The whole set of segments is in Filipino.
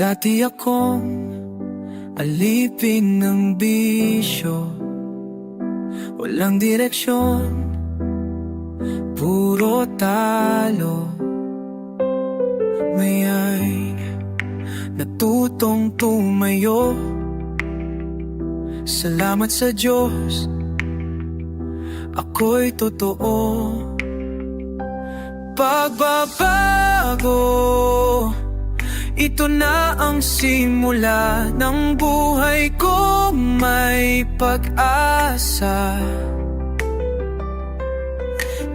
Dati akong alipin ng bisyo. Walang direksyon Puro talo. Mayay Natutong tumayo. Salamat sa Diyos Ako'y totoo. Pagbabago Ito na ang simula ng buhay ko may pag-asa.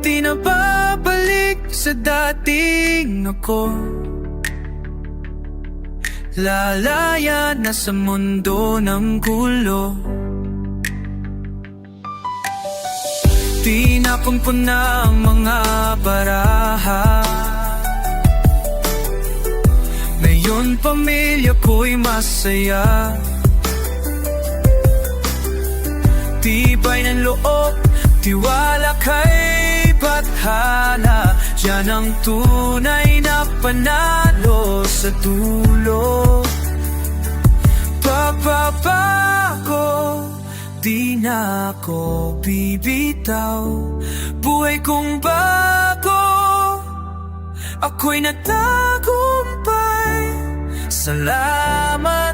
Di na babalik sa dating ako. Lalaya na sa mundo ng gulo. Tinapon na ang mga baraha Ngayon pamilya ko'y masaya. Tibay ng loob, tiwala kay Bathala Diyan ang tunay na panalo sa dulo Pagbabago, di na ako bibitaw. Buhay kong bago, ako'y natagumpay Salamat